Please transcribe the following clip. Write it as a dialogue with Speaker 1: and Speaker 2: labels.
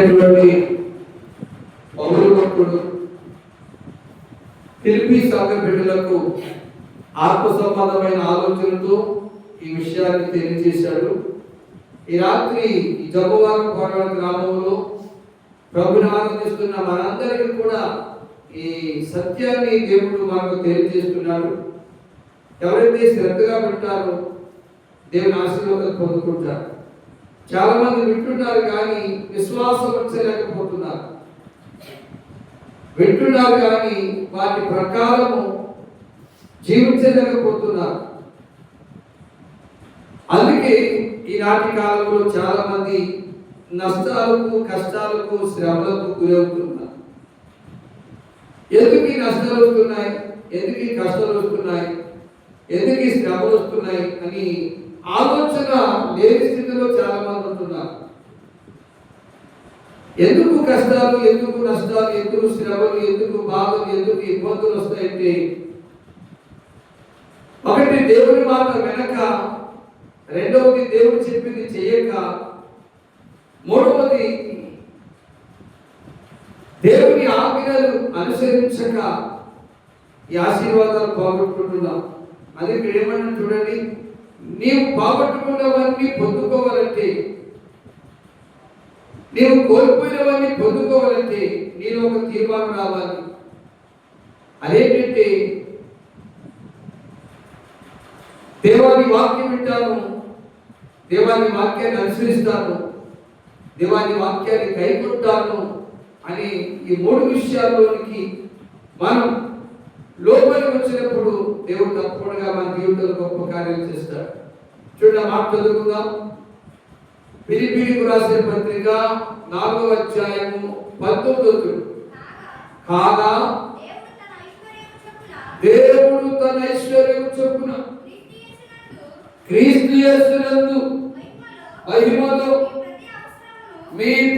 Speaker 1: ఉన్నటువంటి పౌరు బిడ్డలకు ఆత్మ సంబంధమైన ఆలోచనతో ఈ విషయాన్ని తెలియజేశాడు. ఈ రాత్రి ఈ జబ్బువారం కోరవ గ్రామంలో ప్రభుని ఆనందిస్తున్న మనందరికీ కూడా ఈ సత్యాన్ని దేవుడు మనకు తెలియజేస్తున్నాడు. ఎవరైతే శ్రద్ధగా ఉంటారో దేవుని ఆశీర్వాదం పొందుకుంటారు. చాలా మంది వింటున్నారు కానీ విశ్వాసం వచ్చలేకపోతున్నారు వింటున్నారు కానీ వాటి ప్రకారము జీవించలేకపోతున్నారు. అందుకే ఈనాటి కాలంలో చాలా మంది నష్టాలకు కష్టాలకు శ్రమలకు గురవుతున్నారు. ఎందుకు ఈ నష్టాలు వస్తున్నాయి? ఎందుకు ఈ కష్టాలు వస్తున్నాయి? ఎందుకు ఈ శ్రమలు వస్తున్నాయి అని ఆలోచన లేని స్థితిలో చాలా మంది ఉంటున్నారు. ఎందుకు కష్టాలు ఎందుకు నష్టాలు ఎందుకు శ్రమలు ఎందుకు బాధలు ఎందుకు ఇబ్బందులు వస్తాయంటే ఒకటి దేవుని మాట వెనక రెండవది దేవుడు చెప్పింది చేయక మూడవది దేవుని ఆజ్ఞలు అనుసరించక ఈ ఆశీర్వాదాలు పోగొట్టుకుంటున్నాం. అది ఇక్కడ ఏమన్నా చూడండి. నీవు పోగొట్టుకున్నవన్నీ పొందుకోవాలంటే నీవు కోల్పోయినవన్నీ పొందుకోవాలంటే నేను ఒక తీర్మానం రావాలి. అదేంటంటే దేవాని వాక్యం వింటాను దేవాని వాక్యాన్ని అనుసరిస్తాను దేవాని వాక్యాన్ని కైకొంటాను అని ఈ మూడు విషయాల్లోనికి మనం వచ్చినప్పుడు దేవుడు తప్పకుండా మన జీవితంలో గొప్ప కార్యం చేస్తాడు. చూడండి మాట చదువుకుందాం. పిలిపిలికు రాసిన పత్రిక నాలుగో అధ్యాయము పంతొమ్మిదో కాగా దేవుడు తన ఐశ్వర్యం చొప్పున క్రీస్తు యేసునందు మహిమలో మీ